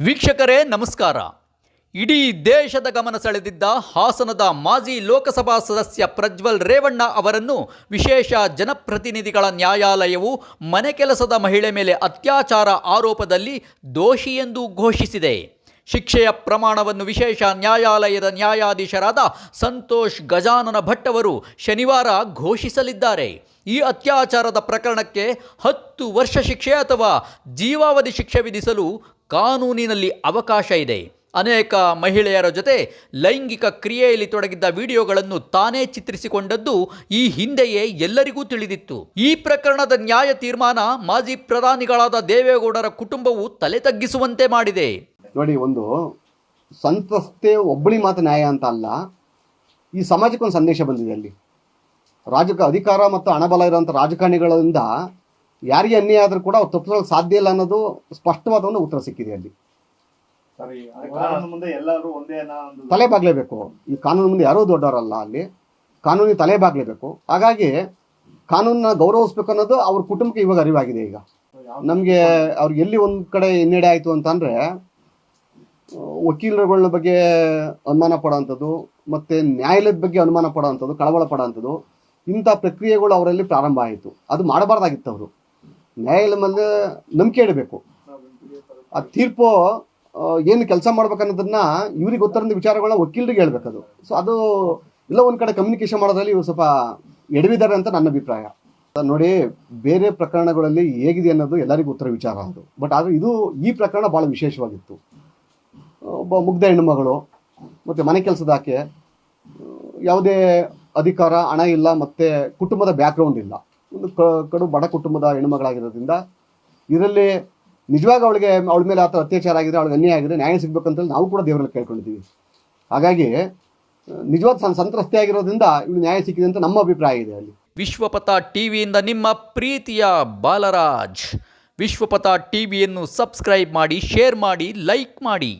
ವೀಕ್ಷಕರೇ, ನಮಸ್ಕಾರ. ಇಡೀ ದೇಶದ ಗಮನ ಸೆಳೆದಿದ್ದ ಹಾಸನದ ಮಾಜಿ ಲೋಕಸಭಾ ಸದಸ್ಯ ಪ್ರಜ್ವಲ್ ರೇವಣ್ಣ ಅವರನ್ನು ವಿಶೇಷ ಜನಪ್ರತಿನಿಧಿಗಳ ನ್ಯಾಯಾಲಯವು ಮನೆ ಕೆಲಸದ ಮಹಿಳೆ ಮೇಲೆ ಅತ್ಯಾಚಾರ ಆರೋಪದಲ್ಲಿ ದೋಷಿ ಎಂದು ಘೋಷಿಸಿದೆ. ಶಿಕ್ಷೆಯ ಪ್ರಮಾಣವನ್ನು ವಿಶೇಷ ನ್ಯಾಯಾಲಯದ ನ್ಯಾಯಾಧೀಶರಾದ ಸಂತೋಷ್ ಗಜಾನನ ಭಟ್ ಅವರು ಶನಿವಾರ ಘೋಷಿಸಲಿದ್ದಾರೆ. ಈ ಅತ್ಯಾಚಾರದ ಪ್ರಕರಣಕ್ಕೆ ಹತ್ತು ವರ್ಷ ಶಿಕ್ಷೆ ಅಥವಾ ಜೀವಾವಧಿ ಶಿಕ್ಷೆ ವಿಧಿಸಲು ಕಾನೂನಿನಲ್ಲಿ ಅವಕಾಶ ಇದೆ. ಅನೇಕ ಮಹಿಳೆಯರ ಜೊತೆ ಲೈಂಗಿಕ ಕ್ರಿಯೆಯಲ್ಲಿ ತೊಡಗಿದ್ದ ವಿಡಿಯೋಗಳನ್ನು ತಾನೇ ಚಿತ್ರಿಸಿಕೊಂಡದ್ದು ಈ ಹಿಂದೆಯೇ ಎಲ್ಲರಿಗೂ ತಿಳಿದಿತ್ತು. ಈ ಪ್ರಕರಣದ ನ್ಯಾಯ ತೀರ್ಮಾನ ಮಾಜಿ ಪ್ರಧಾನಿಗಳಾದ ದೇವೇಗೌಡರ ಕುಟುಂಬವು ತಲೆ ತಗ್ಗಿಸುವಂತೆ ಮಾಡಿದೆ. ನೋಡಿ, ಒಂದು ಸಂತ್ರಸ್ತೆ ಒಬ್ಬಳಿ ಮಾತು ನ್ಯಾಯ ಅಂತ ಅಲ್ಲ, ಈ ಸಮಾಜಕ್ಕೊಂದು ಸಂದೇಶ ಬಂದಿದೆ ಅಲ್ಲಿ. ರಾಜಕ ಅಧಿಕಾರ ಮತ್ತು ಹಣಬಲ ಇರುವಂಥ ರಾಜಕಾರಣಿಗಳಿಂದ ಯಾರಿಗೆ ಅನ್ಯಾಯ ಆದರೂ ಕೂಡ ಅವ್ರು ತಪ್ಪಿಸಲು ಸಾಧ್ಯ ಇಲ್ಲ ಅನ್ನೋದು ಸ್ಪಷ್ಟವಾದ ಒಂದು ಉತ್ತರ ಸಿಕ್ಕಿದೆ ಅಲ್ಲಿ. ತಲೆ ಬಾಗ್ಲೇಬೇಕು. ಈ ಕಾನೂನು ಮುಂದೆ ಯಾರೂ ದೊಡ್ಡವರಲ್ಲ ಅಲ್ಲಿ. ಕಾನೂನಿಗೆ ತಲೆ ಬಾಗ್ಲೇಬೇಕು. ಹಾಗಾಗಿ ಕಾನೂನನ್ನ ಗೌರವಿಸ್ಬೇಕು ಅನ್ನೋದು ಅವ್ರ ಕುಟುಂಬಕ್ಕೆ ಇವಾಗ ಅರಿವಾಗಿದೆ ಈಗ. ನಮಗೆ ಅವ್ರಿಗೆ ಎಲ್ಲಿ ಒಂದು ಕಡೆ ಹಿನ್ನಡೆ ಆಯಿತು ಅಂತಂದರೆ ವಕೀಲರುಗಳ ಬಗ್ಗೆ ಅನುಮಾನ ಪಡೋವಂಥದ್ದು ಮತ್ತು ನ್ಯಾಯಾಲಯದ ಬಗ್ಗೆ ಅನುಮಾನ ಪಡೋವಂಥದ್ದು ಕಳವಳ ಪಡೋವಂಥದ್ದು ಇಂಥ ಪ್ರಕ್ರಿಯೆಗಳು ಅವರಲ್ಲಿ ಪ್ರಾರಂಭ ಆಯಿತು. ಅದು ಮಾಡಬಾರ್ದಾಗಿತ್ತು ಅವರು. ನ್ಯಾಯಾಲಯ ಮೇಲೆ ನಂಬಿಕೆ ಇಡಬೇಕು. ಆ ತೀರ್ಪು ಏನು ಕೆಲಸ ಮಾಡ್ಬೇಕನ್ನೋದನ್ನ ಇವ್ರಿಗೆ ಗೊತ್ತಿರೋ ವಿಚಾರಗಳನ್ನ ವಕೀಲರಿಗೆ ಹೇಳ್ಬೇಕದು. ಸೊ ಅದು ಎಲ್ಲ ಒಂದು ಕಡೆ ಕಮ್ಯುನಿಕೇಶನ್ ಮಾಡೋದ್ರಲ್ಲಿ ಇವ್ರು ಸ್ವಲ್ಪ ಎಡವಿದ್ದಾರೆ ಅಂತ ನನ್ನ ಅಭಿಪ್ರಾಯ. ನೋಡಿ, ಬೇರೆ ಪ್ರಕರಣಗಳಲ್ಲಿ ಹೇಗಿದೆ ಅನ್ನೋದು ಎಲ್ಲರಿಗೂ ಉತ್ತರ ವಿಚಾರ ಅದು. ಬಟ್ ಆದರೆ ಇದು ಈ ಪ್ರಕರಣ ಭಾಳ ವಿಶೇಷವಾಗಿತ್ತು. ಒಬ್ಬ ಮುಗ್ಧ ಹೆಣ್ಣುಮಗಳು, ಮತ್ತು ಮನೆ ಕೆಲಸದ ಆಕೆ, ಯಾವುದೇ ಅಧಿಕಾರ, ಹಣ ಇಲ್ಲ, ಮತ್ತು ಕುಟುಂಬದ ಬ್ಯಾಕ್ಗ್ರೌಂಡ್ ಇಲ್ಲ. ಒಂದು ಕಡು ಬಡ ಕುಟುಂಬದ ಹೆಣ್ಣುಮಗಳಾಗಿರೋದ್ರಿಂದ ಇದರಲ್ಲಿ ನಿಜವಾಗ ಅವಳಿಗೆ ಅವಳ ಮೇಲೆ ಆತ ಅತ್ಯಾಚಾರ ಆಗಿದೆ ಅವಳಿಗೆ ಅನ್ಯಾಯ ಆಗಿದೆ ನ್ಯಾಯ ಸಿಗ್ಬೇಕಂತೇಳಿ ನಾವು ಕೂಡ ದೇವರಲ್ಲಿ ಕೇಳ್ಕೊಂಡಿದ್ದೀವಿ. ಹಾಗಾಗಿ, ನಿಜವಾದ ಸಂತ್ರಸ್ತೆ ಆಗಿರೋದ್ರಿಂದ ಇವಳು ನ್ಯಾಯ ಸಿಕ್ಕಿದೆ ಅಂತ ನಮ್ಮ ಅಭಿಪ್ರಾಯ ಇದೆ ಅಲ್ಲಿ. ವಿಶ್ವಪಥ ಟಿವಿಯಿಂದ ನಿಮ್ಮ ಪ್ರೀತಿಯ ಬಾಲರಾಜ್. ವಿಶ್ವಪಥ ಟಿವಿಯನ್ನು ಸಬ್ಸ್ಕ್ರೈಬ್ ಮಾಡಿ, ಶೇರ್ ಮಾಡಿ, ಲೈಕ್ ಮಾಡಿ.